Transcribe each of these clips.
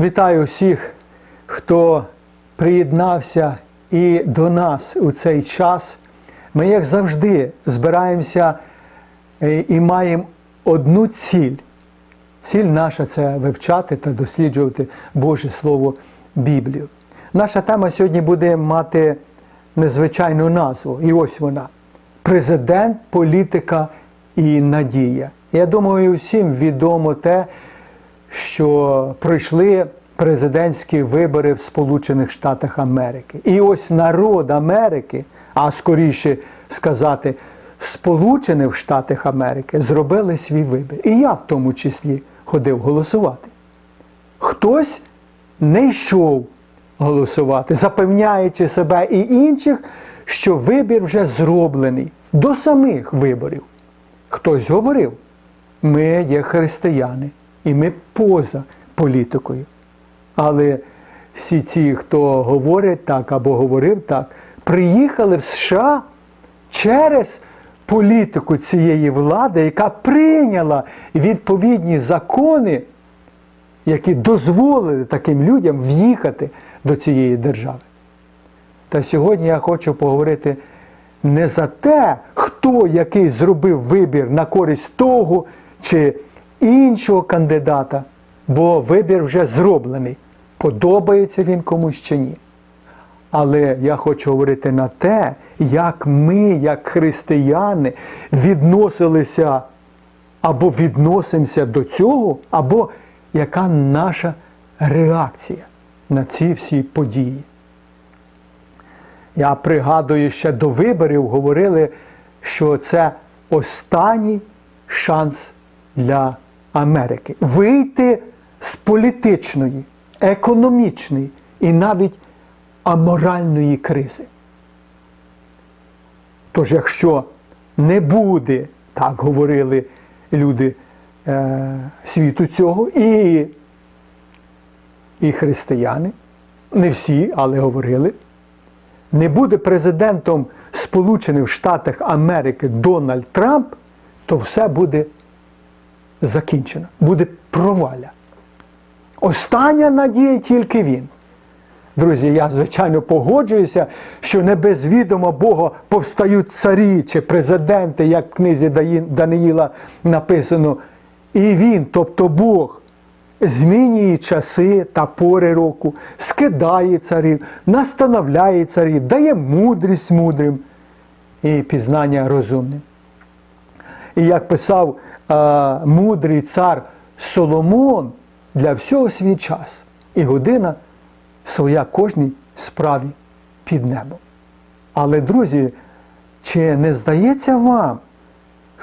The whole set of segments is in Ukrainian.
Вітаю всіх, хто приєднався і до нас у цей час. Ми, як завжди, збираємося е, і маємо одну ціль. Ціль наша це вивчати та досліджувати Боже Слово Біблію. Наша тема сьогодні буде мати незвичайну назву, і ось вона: Президент, політика і надія. Я думаю, усім відомо те, що пройшли президентські вибори в Сполучених Штатах Америки. І ось народ Америки, а скоріше сказати, Сполучених Штатах Америки зробили свій вибір. І я в тому числі ходив голосувати. Хтось не йшов голосувати, запевняючи себе і інших, що вибір вже зроблений до самих виборів. Хтось говорив, ми є християни, і ми поза політикою. Але всі ці, хто говорить так або говорив так, приїхали в США через політику цієї влади, яка прийняла відповідні закони, які дозволили таким людям в'їхати до цієї держави. Та сьогодні я хочу поговорити не за те, хто який зробив вибір на користь того чи іншого кандидата, бо вибір вже зроблений, подобається він комусь чи ні. Але я хочу говорити на те, як ми, як християни, відносилися або відносимося до цього, або яка наша реакція на ці всі події. Я пригадую, ще до виборів говорили, що це останній шанс для Америки вийти з політичної, економічної і навіть аморальної кризи. Тож, якщо не буде, так говорили люди е, світу цього, і, і християни, не всі, але говорили, не буде президентом Сполучених Штатів Америки Дональд Трамп, то все буде закінчено, буде проваля. Остання надія тільки він. Друзі, я звичайно погоджуюся, що не без відома Бога повстають царі чи президенти, як в книзі Даниїла написано. І він, тобто Бог, змінює часи та пори року, скидає царів, настановляє царів, дає мудрість мудрим і пізнання розумним. І як писав е, мудрий цар Соломон, для всього свій час і година своя кожній справі під небом. Але, друзі, чи не здається вам,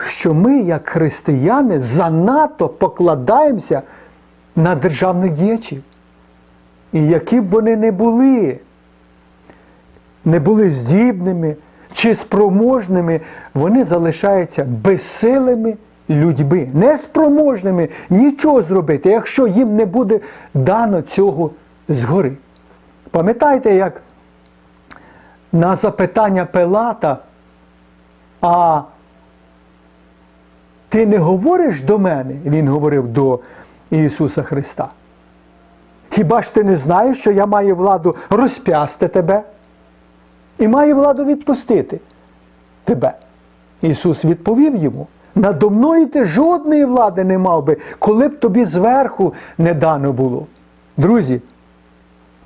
що ми, як християни, занадто покладаємося на державних діячів? І які б вони не були, не були здібними чи спроможними, вони залишаються безсилими людьми, неспроможними нічого зробити, якщо їм не буде дано цього згори. Пам'ятаєте, як на запитання Пилата, а ти не говориш до мене? Він говорив до Ісуса Христа. Хіба ж ти не знаєш, що я маю владу розп'ясти тебе і маю владу відпустити тебе? Ісус відповів йому. Надо мною ти жодної влади не мав би, коли б тобі зверху не дано було. Друзі,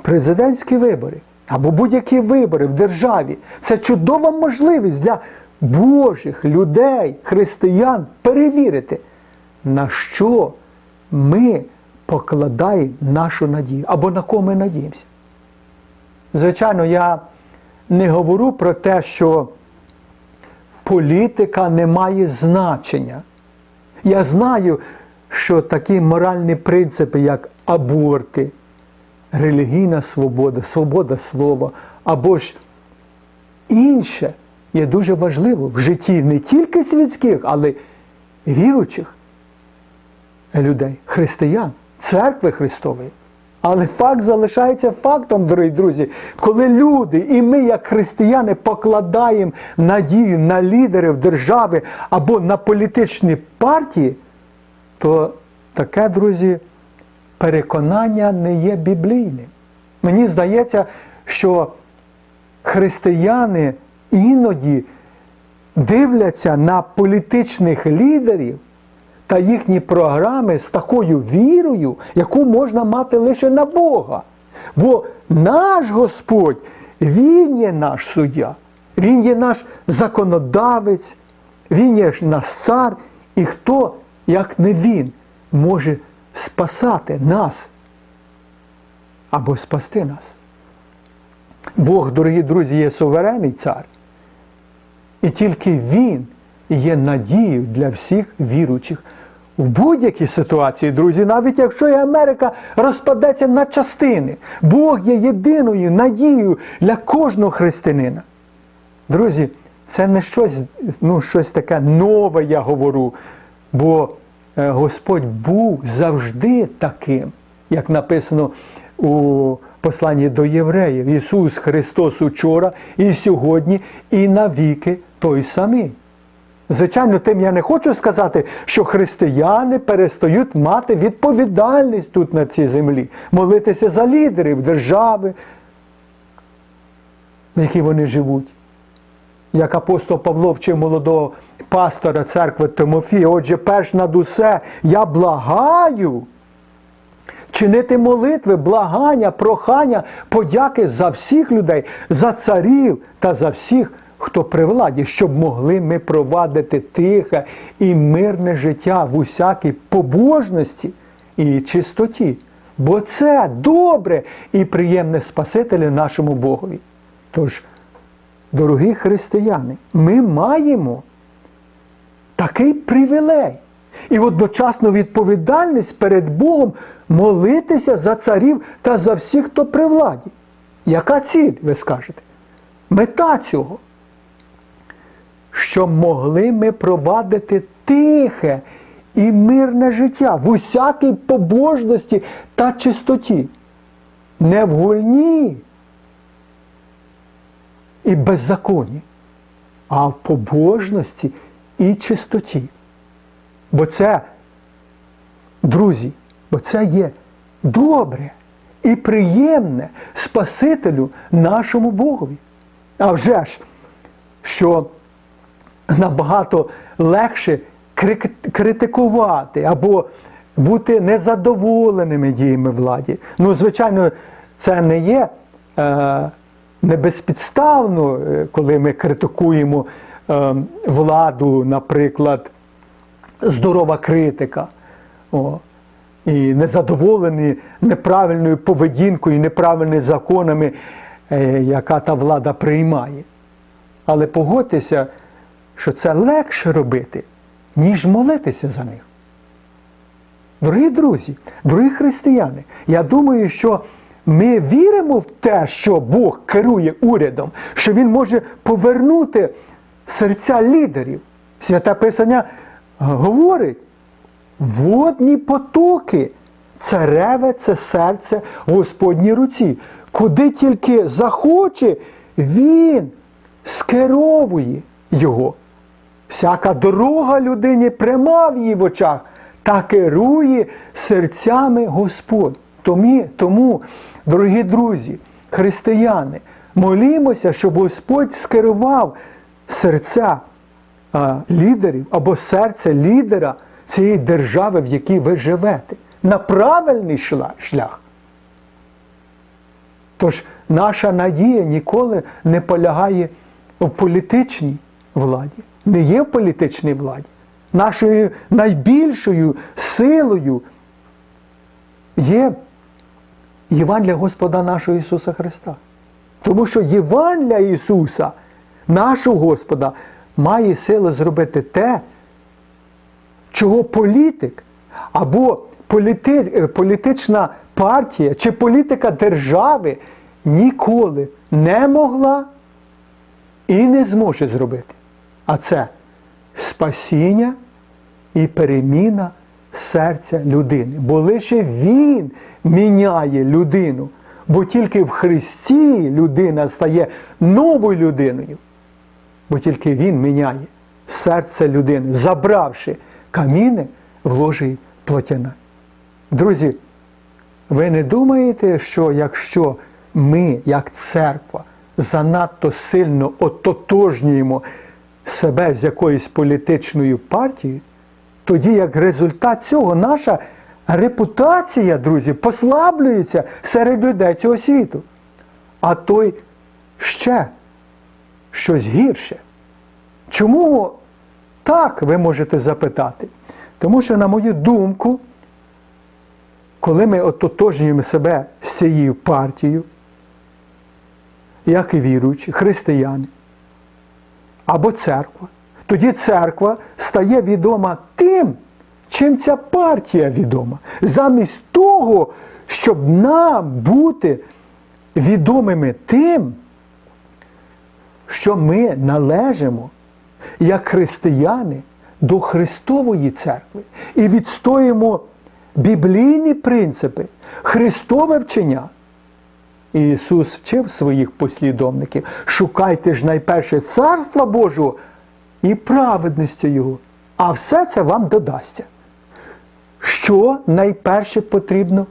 президентські вибори або будь-які вибори в державі це чудова можливість для Божих людей, християн перевірити, на що ми покладаємо нашу надію або на кого ми надіємося. Звичайно, я не говорю про те, що політика не має значення. Я знаю, що такі моральні принципи, як аборти, релігійна свобода, свобода слова або ж інше є дуже важливо в житті не тільки світських, але й віруючих людей, християн, церкви Христової. Але факт залишається фактом, дорогі друзі, коли люди і ми, як християни, покладаємо надію на лідерів держави або на політичні партії, то таке, друзі, переконання не є біблійним. Мені здається, що християни іноді дивляться на політичних лідерів та їхні програми з такою вірою, яку можна мати лише на Бога. Бо наш Господь, Він є наш суддя, Він є наш законодавець, Він є наш цар, і хто, як не Він, може спасати нас або спасти нас. Бог, дорогі друзі, є суверенний цар. І тільки Він є надією для всіх віруючих. В будь-якій ситуації, друзі, навіть якщо і Америка розпадеться на частини, Бог є єдиною надією для кожного християнина. Друзі, це не щось, ну, щось таке нове, я говорю, бо е, Господь був завжди таким, як написано у посланні до євреїв. Ісус Христос учора, і сьогодні, і навіки той самий. Звичайно, тим я не хочу сказати, що християни перестають мати відповідальність тут на цій землі, молитися за лідерів держави, в якій вони живуть. Як апостол Павло вчив молодого пастора церкви Тимофія, отже, перш над усе я благаю чинити молитви, благання, прохання, подяки за всіх людей, за царів та за всіх, хто при владі, щоб могли ми провадити тихе і мирне життя в усякій побожності і чистоті. Бо це добре і приємне Спасителю нашому Богові. Тож, дорогі християни, ми маємо такий привілей і одночасно відповідальність перед Богом молитися за царів та за всіх, хто при владі. Яка ціль, ви скажете? Мета цього? Щоб могли ми провадити тихе і мирне життя в усякій побожності та чистоті, не в гульні і беззаконні, а в побожності і чистоті. Бо це, друзі, бо це є добре і приємне Спасителю нашому Богові. А вже ж, що набагато легше критикувати або бути незадоволеними діями владі. Ну, звичайно, це не є е, небезпідставно, е, коли ми критикуємо е, владу, наприклад здорова критика. О. І незадоволені неправильною поведінкою, неправильними законами, е, яка та влада приймає. Але погодьтеся, що це легше робити, ніж молитися за них. Дорогі друзі, дорогі християни, я думаю, що ми віримо в те, що Бог керує урядом, що Він може повернути серця лідерів. Святе Писання говорить, водні потоки, цареве це серце в Господній руці. Куди тільки захоче, він скеровує його. Всяка дорога людині пряма в її в очах та керує серцями Господь. Тому, тому, дорогі друзі, християни, молімося, щоб Господь скерував серця лідерів або серце лідера цієї держави, в якій ви живете, на правильний шлях. Тож наша надія ніколи не полягає в політичній владі, не є в політичній владі. Нашою найбільшою силою є Євангелія Господа нашого Ісуса Христа. Тому що Євангелія Ісуса, нашого Господа, має сили зробити те, чого політик або політи, е, політична партія чи політика держави ніколи не могла і не зможе зробити. А це спасіння і переміна серця людини. Бо лише Він міняє людину. Бо тільки в Христі людина стає новою людиною бо тільки Він міняє серце людини, забравши каміни в ложі плотяна. Друзі, Ви не думаєте, що якщо ми, як церква, занадто сильно ототожнюємо себе з якоюсь політичною партією, тоді як результат цього наша репутація, друзі, послаблюється серед людей цього світу. А той ще щось гірше. Чому так ви можете запитати? Тому що, на мою думку, коли ми ототожнюємо себе з цією партією, як і віруючі, християни або церква, тоді церква стає відома тим, чим ця партія відома. Замість того, щоб нам бути відомими тим, що ми належимо як християни до Христової церкви і відстоїмо біблійні принципи, Христове вчення. Ісус вчив своїх послідовників: шукайте ж найперше Царства Божого і праведності Його, а все це вам додасться. Що найперше потрібно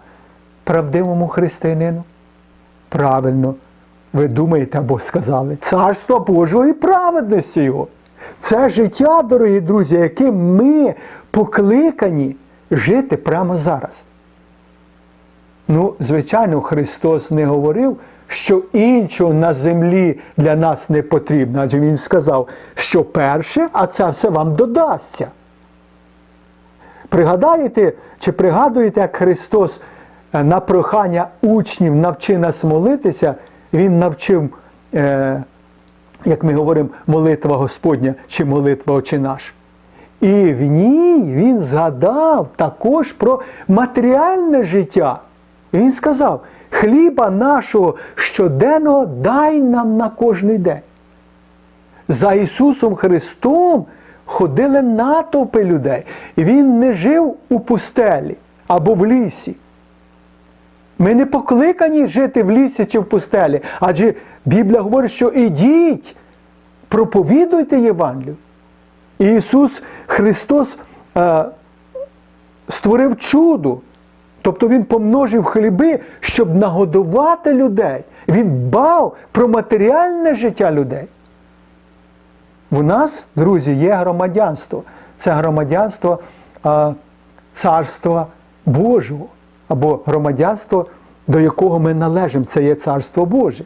правдивому християнину? Правильно, ви думаєте або сказали, Царство Божого і праведності Його. Це життя, дорогі друзі, яким ми покликані жити прямо зараз. Ну, звичайно, Христос не говорив, що іншого на землі для нас не потрібно, адже Він сказав, що перше, а це все вам додасться. Пригадаєте чи пригадуєте, як Христос е, на прохання учнів навчи нас молитися, Він навчив, е, як ми говоримо, молитва Господня чи молитва Отче наш. І в ній він згадав також про матеріальне життя. Він сказав: хліба нашого щоденного дай нам на кожний день. За Ісусом Христом ходили натовпи людей. І Він не жив у пустелі або в лісі. Ми не покликані жити в лісі чи в пустелі, адже Біблія говорить, що ідіть, проповідуйте Євангелію. І Ісус Христос е, створив чудо. Тобто Він помножив хліби, щоб нагодувати людей. Він бав про матеріальне життя людей. У нас, друзі, є громадянство. Це громадянство а, Царства Божого, або громадянство, до якого ми належимо, це є Царство Боже.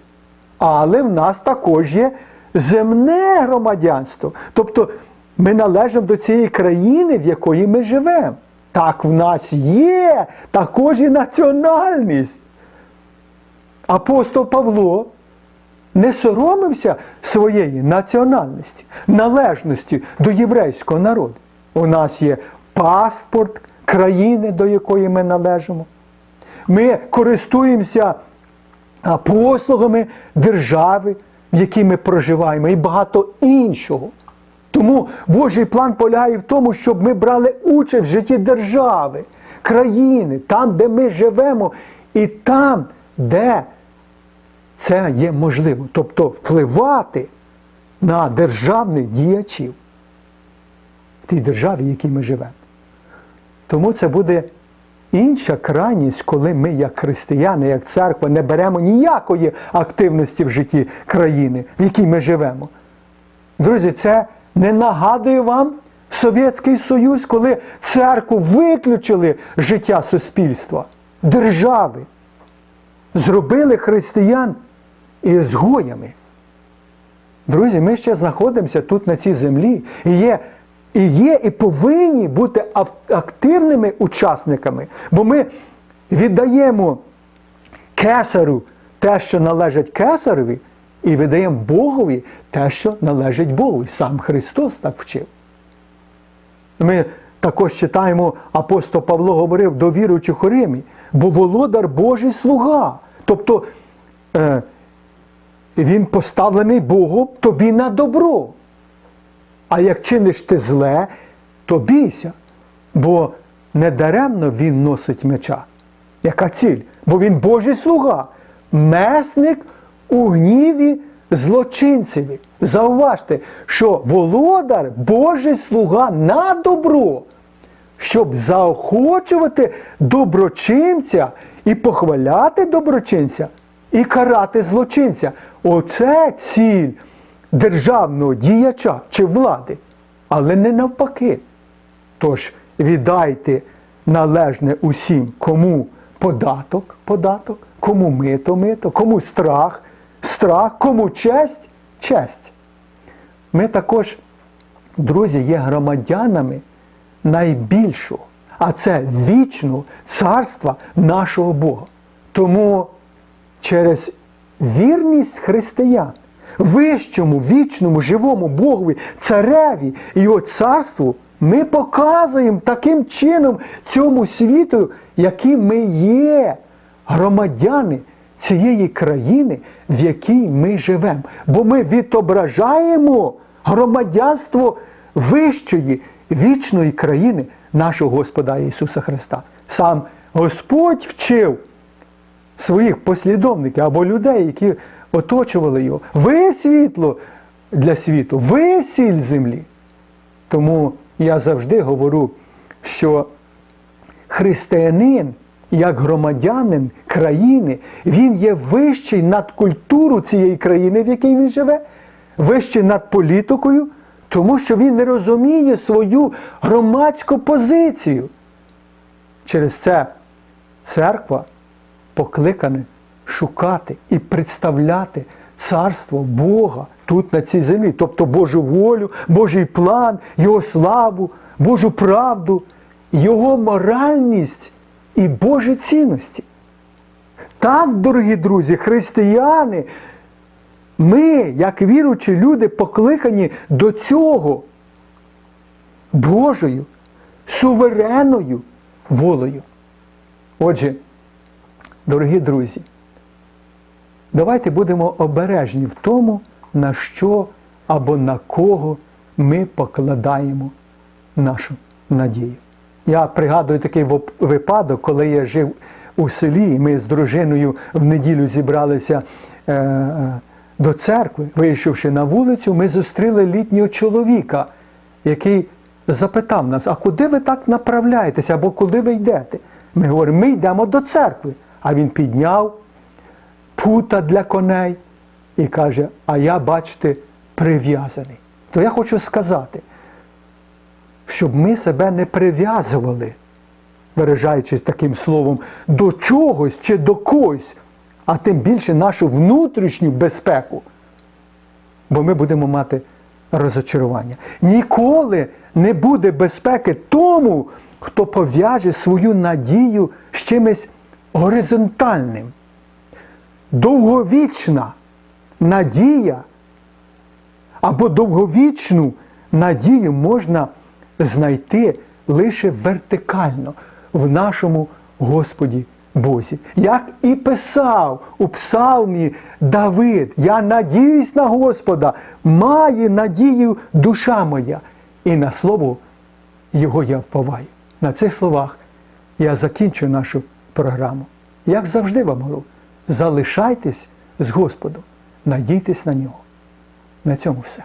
Але в нас також є земне громадянство. Тобто ми належимо до цієї країни, в якої ми живемо. Так, в нас є також і національність. Апостол Павло не соромився своєї національності, належності до єврейського народу. У нас є паспорт країни, до якої ми належимо. Ми користуємося послугами держави, в якій ми проживаємо, і багато іншого. Тому Божий план полягає в тому, щоб ми брали участь в житті держави, країни, там, де ми живемо, і там, де це є можливо. Тобто впливати на державних діячів в тій державі, в якій ми живемо. Тому це буде інша крайність, коли ми, як християни, як церква, не беремо ніякої активності в житті країни, в якій ми живемо. Друзі, це не нагадує вам Совєтський Союз, коли церкву виключили життя суспільства, держави, зробили християн ізгоями. Друзі, ми ще знаходимося тут на цій землі і є, і є, і повинні бути активними учасниками, бо ми віддаємо кесарю те, що належить кесарові, і видаємо Богові те, що належить Богу. Сам Христос так вчив. Ми також читаємо, апостол Павло говорив до віруючих у Римі, бо володар Божий слуга. Тобто е, він поставлений Богом тобі на добро. А як чиниш ти зле, то бійся, бо недаремно він носить меча. Яка ціль? Бо він Божий слуга, месник у гніві злочинцеві. Зауважте, що володар Божий слуга на добро, щоб заохочувати доброчинця і похваляти доброчинця, і карати злочинця. Оце ціль державного діяча чи влади, але не навпаки. Тож віддайте належне усім, кому податок, податок, кому мито, мито, кому страх, страх, кому честь, честь. Ми також, друзі, є громадянами найбільшого, а це вічного царства нашого Бога. Тому через вірність християн, вищому, вічному, живому Богові, цареві і його царству, ми показуємо таким чином цьому світу, які ми є громадяни цієї країни, в якій ми живемо. Бо ми відображаємо громадянство вищої вічної країни нашого Господа Ісуса Христа. Сам Господь вчив своїх послідовників або людей, які оточували його. Ви світло для світу, ви сіль землі. Тому я завжди говорю, що християнин, як громадянин країни, він є вищий над культуру цієї країни, в якій він живе, вищий над політикою, тому що він не розуміє свою громадську позицію. Через це церква покликане шукати і представляти царство Бога тут на цій землі, тобто Божу волю, Божий план, Його славу, Божу правду, Його моральність і Божі цінності. Так, дорогі друзі, християни, ми, як віруючі люди, покликані до цього Божою, суверенною волею. Отже, дорогі друзі, давайте будемо обережні в тому, на що або на кого ми покладаємо нашу надію. Я пригадую такий випадок, коли я жив у селі, і ми з дружиною в неділю зібралися е, е, до церкви. Вийшовши на вулицю, ми зустріли літнього чоловіка, який запитав нас, а куди ви так направляєтеся, або куди ви йдете? Ми говоримо, ми йдемо до церкви. А він підняв пута для коней і каже: А я, бачите, прив'язаний. То я хочу сказати, щоб ми себе не прив'язували, виражаючись таким словом, до чогось чи до когось, а тим більше нашу внутрішню безпеку. Бо ми будемо мати розочарування. Ніколи не буде безпеки тому, хто пов'яже свою надію з чимось горизонтальним. Довговічна надія або довговічну надію можна знайти лише вертикально в нашому Господі Бозі. Як і писав у псалмі Давид, я надіюсь на Господа, має надію душа моя, і на слово Його я вповаю. На цих словах я закінчу нашу програму. Як завжди вам говорю, залишайтесь з Господом, надійтесь на нього. На цьому все.